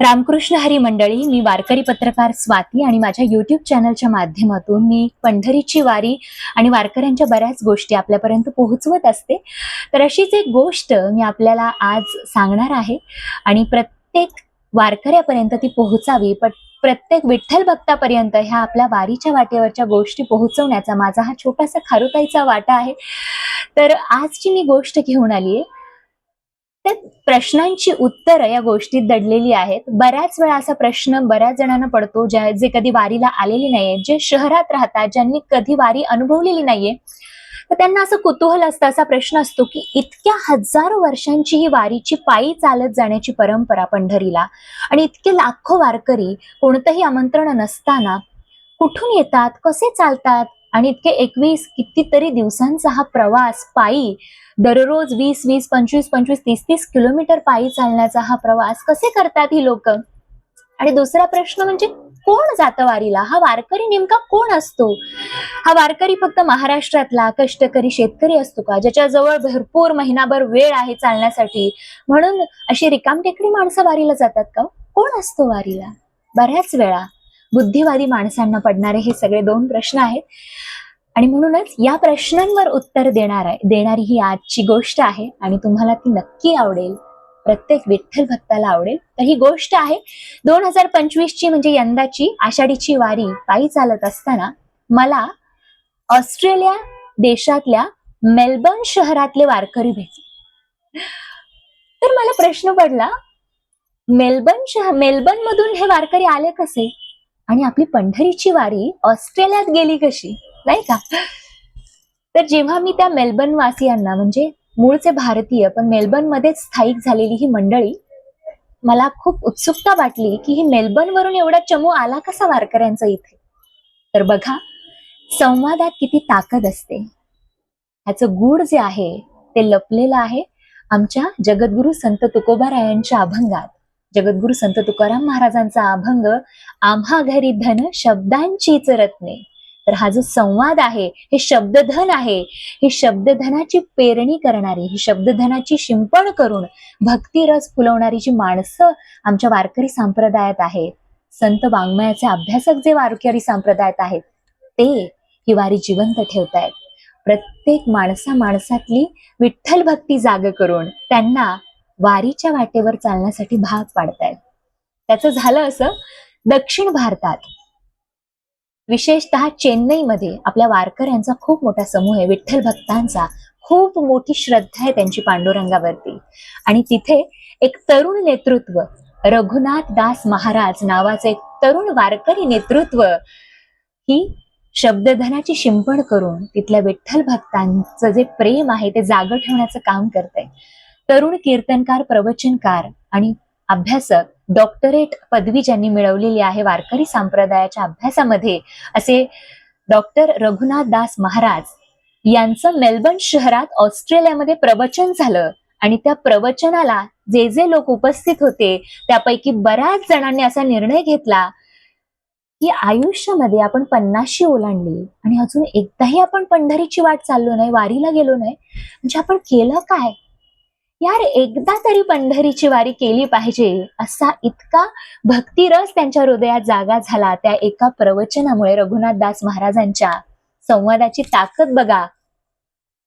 रामकृष्ण हरी मंडळी मी वारकरी पत्रकार स्वाती आणि माझ्या युट्यूब चॅनलच्या माध्यमातून मी पंढरीची वारी आणि वारकऱ्यांच्या बऱ्याच गोष्टी आपल्यापर्यंत पोहोचवत असते. तर अशीच एक गोष्ट मी आपल्याला आज सांगणार आहे आणि प्रत्येक वारकऱ्यापर्यंत ती पोहोचावी पण प्रत्येक विठ्ठल भक्तापर्यंत ह्या आपल्या वारीच्या वाटेवरच्या गोष्टी पोहोचवण्याचा माझा हा छोटासा खारुताईचा वाटा आहे. तर आजची मी गोष्ट घेऊन आली आहे त्या प्रश्नांची उत्तरं या गोष्टीत दडलेली आहेत. बऱ्याच वेळा असा प्रश्न बऱ्याच जणांना पडतो ज्या जे कधी वारीला आलेले नाहीये जे शहरात राहतात ज्यांनी कधी वारी अनुभवलेली नाहीये. तर त्यांना असं कुतूहल असतं असा प्रश्न असतो की इतक्या हजारो वर्षांची ही वारीची पायी चालत जाण्याची परंपरा पंढरीला आणि इतके लाखो वारकरी कोणतंही आमंत्रण नसताना कुठून येतात कसे चालतात? आणि इतके एकवीस कितीतरी दिवसांचा हा प्रवास पायी दररोज वीस वीस पंचवीस पंचवीस तीस तीस किलोमीटर पायी चालण्याचा हा प्रवास कसे करतात ही लोक? आणि दुसरा प्रश्न म्हणजे कोण जातं वारीला? हा वारकरी नेमका कोण असतो? हा वारकरी फक्त महाराष्ट्रातला कष्टकरी शेतकरी असतो का? ज्याच्याजवळ भरपूर महिनाभर वेळ आहे चालण्यासाठी. म्हणून अशी रिकामटेकडी माणसं वारीला जातात का? कोण असतो वारीला? बऱ्याच वेळा. बुद्धिवादी माणसांना पडणारे हे सगळे दोन प्रश्न आहेत. आणि म्हणूनच या प्रश्नांवर उत्तर देणार आहे देणारी ही आजची गोष्ट आहे आणि तुम्हाला ती नक्की आवडेल प्रत्येक विठ्ठल भक्ताला आवडेल. तर ही गोष्ट आहे दोन हजार पंचवीस ची म्हणजे यंदाची आषाढीची वारी पायी चालत असताना मला ऑस्ट्रेलिया देशातल्या मेलबर्न शहरातले वारकरी भेटले. तर मला प्रश्न पडला मेलबर्न शहर मेलबर्न मधून हे वारकरी आले कसे? आणि आपली पंढरीची वारी ऑस्ट्रेलियात गेली कशी? नाही का? तर जेव्हा मी त्या मेलबर्न वासियांना म्हणजे मूळचे भारतीय पण मेलबर्न मध्येच स्थायिक झालेली ही मंडळी मला खूप उत्सुकता वाटली की ही मेलबर्न वरून एवढा चमू आला कसा वारकऱ्यांचा इथे? तर बघा संवादात किती ताकद असते. ह्याचं गूढ जे आहे ते लपलेलं आहे आमच्या जगद्गुरु संत तुकोबारायांच्या अभंगात. जगद्गुरु संत तुकाराम महाराजांचा अभंग आम्हा घरी धन शब्दांचीच रत्ने तर हा जो संवाद आहे हे शब्दधन आहे. ही शब्दधनाची पेरणी करणारी ही शब्दधनाची शिंपण करून भक्तिरस फुलवणारी जी माणसं आमच्या वारकरी संप्रदायात आहेत संत वाङ्मयाचे अभ्यासक जे वारकरी संप्रदायात आहेत ते ही वारी जिवंत ठेवतायत. प्रत्येक माणसा माणसातली विठ्ठल भक्ती जाग करून त्यांना वारीच्या वाटेवर चालण्यासाठी भाग पाडतायत. त्याचं झालं असं दक्षिण भारतात. विशेषतः चेन्नईमध्ये आपल्या वारकऱ्यांचा खूप मोठा समूह आहे. विठ्ठल भक्तांचा खूप मोठी श्रद्धा आहे त्यांची पांडुरंगावरती. आणि तिथे एक तरुण नेतृत्व रघुनाथ दास महाराज नावाचं एक तरुण वारकरी नेतृत्व ही शब्दधनाची शिंपण करून तिथल्या विठ्ठल भक्तांचं जे प्रेम आहे ते जागं ठेवण्याचं काम करतंय. तरुण कीर्तनकार प्रवचनकार आणि अभ्यासक डॉक्टरेट पदवी ज्यांनी मिळवलेली आहे वारकरी संप्रदायाच्या अभ्यासामध्ये असे डॉक्टर रघुनाथ दास महाराज यांचं मेलबर्न शहरात ऑस्ट्रेलियामध्ये प्रवचन झालं. आणि त्या प्रवचनाला जे जे लोक उपस्थित होते त्यापैकी बऱ्याच जणांनी असा निर्णय घेतला की आयुष्यामध्ये आपण पन्नाशी ओलांडली आणि अजून एकदाही आपण पंढरीची वाट चाललो नाही वारीला गेलो नाही. म्हणजे आपण केलं काय? यार एकदा तरी पंढरीची वारी केली पाहिजे. असा इतका भक्तिरस त्यांच्या हृदयात जागा झाला त्या एका प्रवचनामुळे रघुनाथ दास महाराजांच्या संवादाची ताकद बघा.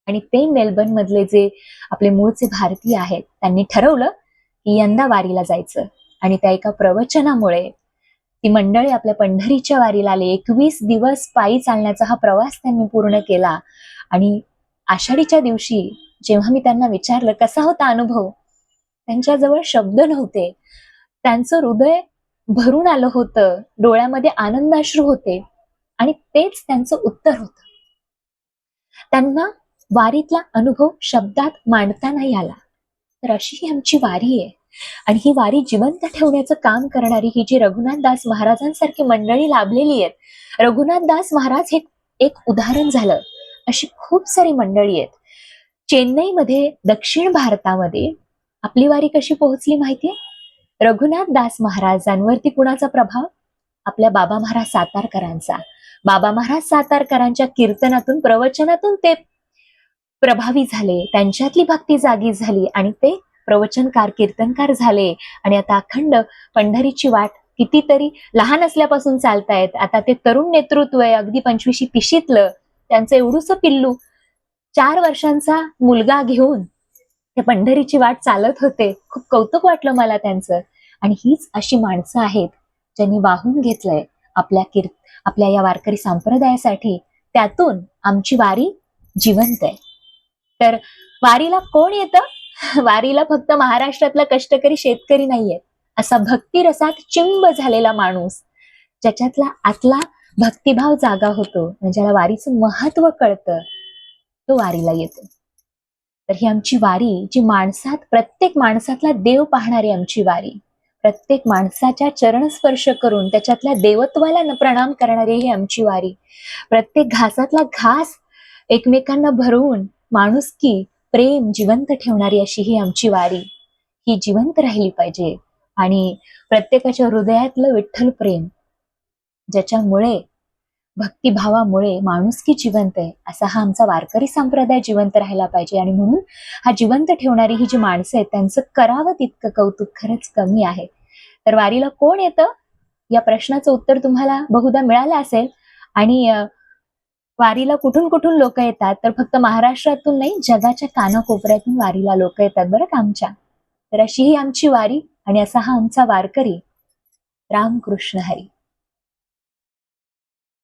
आणि ते मेलबर्न मधले जे आपले मूळचे भारतीय आहेत त्यांनी ठरवलं की यंदा वारीला जायचं. आणि त्या एका प्रवचनामुळे ती मंडळी आपल्या पंढरीच्या वारीला आले. एकवीस दिवस पायी चालण्याचा हा प्रवास त्यांनी पूर्ण केला. आणि आषाढीच्या दिवशी जेव्हा मी त्यांना विचारलं कसा होता अनुभव? त्यांच्याजवळ शब्द नव्हते. त्यांचं हृदय भरून आलं होतं डोळ्यामध्ये आनंदाश्रू होते आणि तेच त्यांचं उत्तर होत. त्यांना वारीतला अनुभव शब्दात मांडता नाही आला. तर अशी ही आमची वारी आहे आणि ही वारी जिवंत ठेवण्याचं काम करणारी ही जी रघुनाथ दास महाराजांसारखी मंडळी लाभलेली आहेत रघुनाथ दास महाराज हे एक उदाहरण झालं. अशी खूप सारी मंडळी आहेत. चेन्नईमध्ये दक्षिण भारतामध्ये आपली वारी कशी पोहोचली माहितीये? रघुनाथ दास महाराजांवरती कुणाचा प्रभाव? आपल्या बाबा महाराज सातारकरांचा. बाबा महाराज सातारकरांच्या कीर्तनातून प्रवचनातून ते प्रभावी झाले त्यांच्यातली भक्ती जागी झाली आणि ते प्रवचनकार कीर्तनकार झाले. आणि आता अखंड पंढरीची वाट कितीतरी लहान असल्यापासून चालतायत. आता ते तरुण नेतृत्व आहे अगदी पंचवीशी तिशीतलं त्यांचं एवढूस पिल्लू चार वर्षांचा मुलगा घेऊन ते पंढरीची वाट चालत होते. खूप कौतुक वाटलं मला त्यांचं. आणि हीच अशी माणसं आहेत ज्यांनी वाहून घेतलंय आपल्या कीर्त आपल्या या वारकरी संप्रदायासाठी. त्यातून आमची वारी जिवंत आहे. तर वारीला कोण येतं? वारीला फक्त महाराष्ट्रातला कष्टकरी शेतकरी नाहीये. असा भक्तिरसात चिंब झालेला माणूस ज्याच्यातला आतला भक्तिभाव जागा होतो आणि ज्याला वारीचं महत्त्व कळतं. तो वारीला येतो. तर ही आमची वारी जी माणसात प्रत्येक माणसातला देव पाहणारी आमची वारी. प्रत्येक माणसाच्या चरणस्पर्श करून त्याच्यातल्या देवत्वाला प्रणाम करणारी ही आमची वारी. प्रत्येक घासातला घास एकमेकांना भरवून माणुसकी प्रेम जिवंत ठेवणारी अशी ही आमची वारी. ही जिवंत राहिली पाहिजे. आणि प्रत्येकाच्या हृदयातलं विठ्ठल प्रेम ज्याच्यामुळे भक्तिभावामुळे माणुसकी जिवंत आहे असा हा आमचा वारकरी संप्रदाय जिवंत राहायला पाहिजे. आणि म्हणून हा जिवंत ठेवणारी ही जी माणसं आहेत त्यांचं करावं तितकं कौतुक खरंच कमी आहे. तर वारीला कोण येतं? या प्रश्नाचं उत्तर तुम्हाला बहुधा मिळालं असेल. आणि वारीला कुठून कुठून लोक येतात? तर फक्त महाराष्ट्रातून नाही जगाच्या कानाकोपऱ्यातून वारीला लोक येतात बरं का आमच्या? तर अशी ही आमची वारी आणि असा हा आमचा वारकरी. रामकृष्ण हरी.